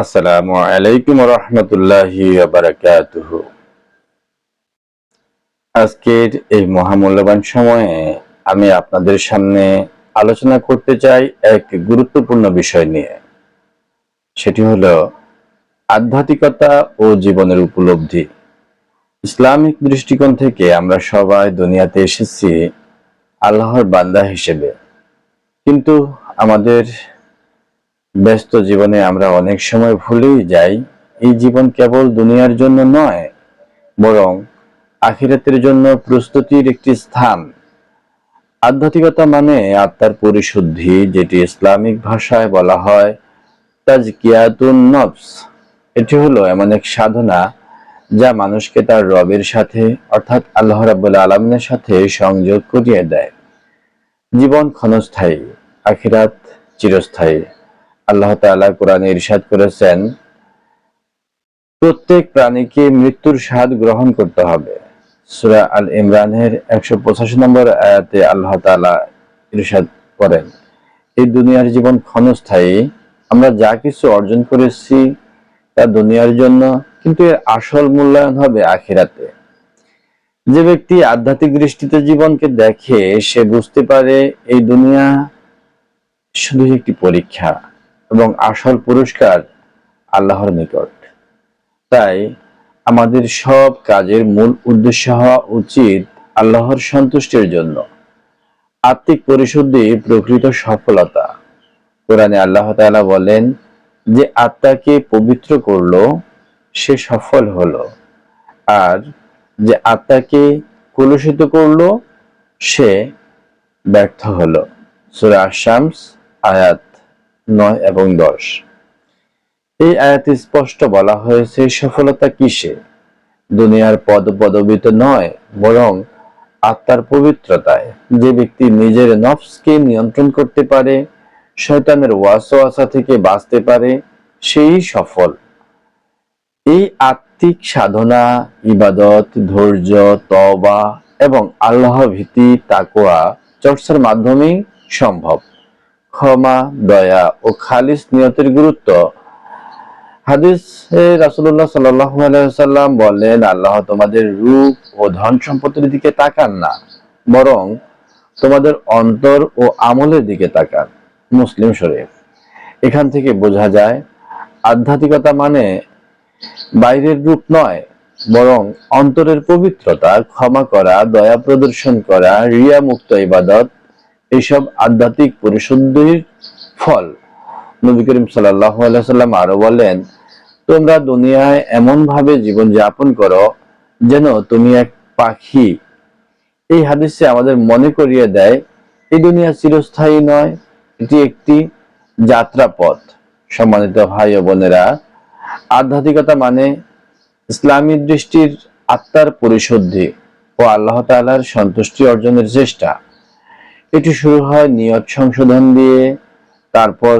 আসসালামু আলাইকুম রহমতুল্লাহি আজকের এই মহামূল্যবান সময়ে আমি আপনাদের সামনে আলোচনা করতে চাই এক গুরুত্বপূর্ণ বিষয় নিয়ে। সেটি হলো আধ্যাত্মিকতা ও জীবনের উপলব্ধি। ইসলামিক দৃষ্টিকোণ থেকে আমরা সবাই দুনিয়াতে এসেছি আল্লাহর বান্দা হিসেবে। কিন্তু আমাদের ব্যস্ত জীবনে আমরা অনেক সময় ভুলেই যাই। এই জীবন কেবল দুনিয়ার জন্য নয়, বরং আখিরাতের জন্য প্রস্তুতির একটি স্থান। আধ্যাত্মিকতা মানে আত্মার পরিশুদ্ধি, যেটি ইসলামিক ভাষায় বলা হয় তাজকিয়াতুন নফস। এটি হলো এমন এক সাধনা যা মানুষকে তার রবের সাথে, অর্থাৎ আল্লাহ রাব্বুল আলমিনের সাথে সংযোগ করিয়ে দেয়। জীবন ক্ষণস্থায়ী, আখিরাত চিরস্থায়ী। আল্লাহ তাআলা কোরআনে ইরশাদ করেছেন, প্রত্যেক প্রাণীকে মৃত্যুর স্বাদ গ্রহণ করতে হবে। সূরা আল ইমরানের একশো পঁচাশি নম্বর আয়াতে আল্লাহ তাআলা ইরশাদ করেন, এই দুনিয়ার জীবন ক্ষণস্থায়ী, আমরা যা কিছু অর্জন করেছি তা দুনিয়ার জন্য, কিন্তু এর আসল মূল্যায়ন হবে আখিরাতে। যে ব্যক্তি আধ্যাত্মিক দৃষ্টিতে জীবনকে দেখে সে বুঝতে পারে, এই দুনিয়া শুধু একটি পরীক্ষা। এবং আসল পুরস্কার আল্লাহর নিকট। তাই আমাদের সব কাজের মূল উদ্দেশ্য হওয়া উচিত আল্লাহর সন্তুষ্টির জন্য। আত্মিক পরিশুদ্ধি প্রকৃত সফলতা। কোরআনে আল্লাহ তালা বলেন যে, আত্মাকে পবিত্র করল, সে সফল হলো। আর যে আত্মাকে কলুষিত করল, সে ব্যর্থ হলো। সূরা আশ-শামস, আয়াত নয় এবং দশ। এই আয়াতে স্পষ্ট বলা হয়েছে সফলতা কিসে দুনিয়ার পদ পদবিতে নয়, বরং আত্মার পবিত্রতায়। যে ব্যক্তি নিজের নফসকে নিয়ন্ত্রণ করতে পারে, শয়তানের ওয়াসওয়াসা থেকে বাঁচতে পারে, সেই সফল। এই আত্মিক সাধনা, ইবাদত, ধৈর্য তবা এবং আল্লাহ ভীতি তাকোয়া চর্চার মাধ্যমেই সম্ভব। ক্ষমা, দয়া ও খালিস নিয়তের গুরুত্ব। হাদিস রাসুল্লাহ সাল্লাম বললেন আল্লাহ তোমাদের রূপ ও ধন সম্পত্তির দিকে তাকান না, বরং তোমাদের অন্তর ও আমলের দিকে তাকান। মুসলিম শরীফ। এখান থেকে বোঝা যায়, আধ্যাত্মিকতা মানে বাইরের রূপ নয়, বরং অন্তরের পবিত্রতা, ক্ষমা করা, দয়া প্রদর্শন করা রিয়া মুক্ত ইবাদত এইসব আধ্যাত্মিক পরিশুদ্ধির ফল। নবী করিম সাল্লাম আরও বলেন, তোমরা দুনিয়ায় এমন ভাবে জীবন যাপন করো যেন তুমি এক পাখি। এই হাদিসে আমাদের মনে করিয়ে দেয়, এই দুনিয়া চিরস্থায়ী নয়, এটি একটি যাত্রা পথ সম্মানিত ভাই ও বোনেরা, আধ্যাত্মিকতা মানে ইসলামী দৃষ্টির আত্মার পরিশুদ্ধি ও আল্লাহ তাআলার সন্তুষ্টি অর্জনের চেষ্টা। এটি শুরু হয় নিয়ত সংশোধন দিয়ে, তারপর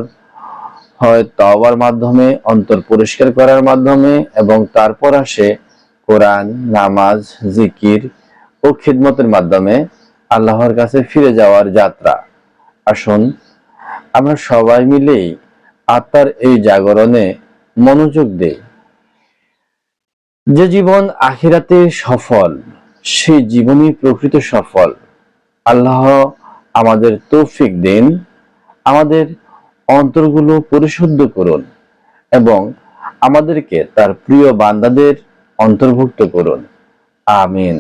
হয় তওবার মাধ্যমে, অন্তর পরিষ্কার করার মাধ্যমে, এবং তারপর আসে কোরআন, নামাজ, জিকির ও খিদমতের মাধ্যমে আল্লাহর কাছে ফিরে যাওয়ার যাত্রা। আসুন, আমরা সবাই মিলেই আত্মার এই জাগরণে মনোযোগ দেই। যে জীবন আখিরাতে সফল সেই জীবনই প্রকৃত সফল। আল্লাহ আমাদের তৌফিক দিন, আমাদের অন্তরগুলো পরিশুদ্ধ করুন এবং আমাদেরকে তার প্রিয় বান্দাদের অন্তর্ভুক্ত করুন। আমিন।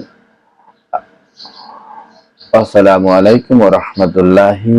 আসসালামু আলাইকুম রহমতুল্লাহি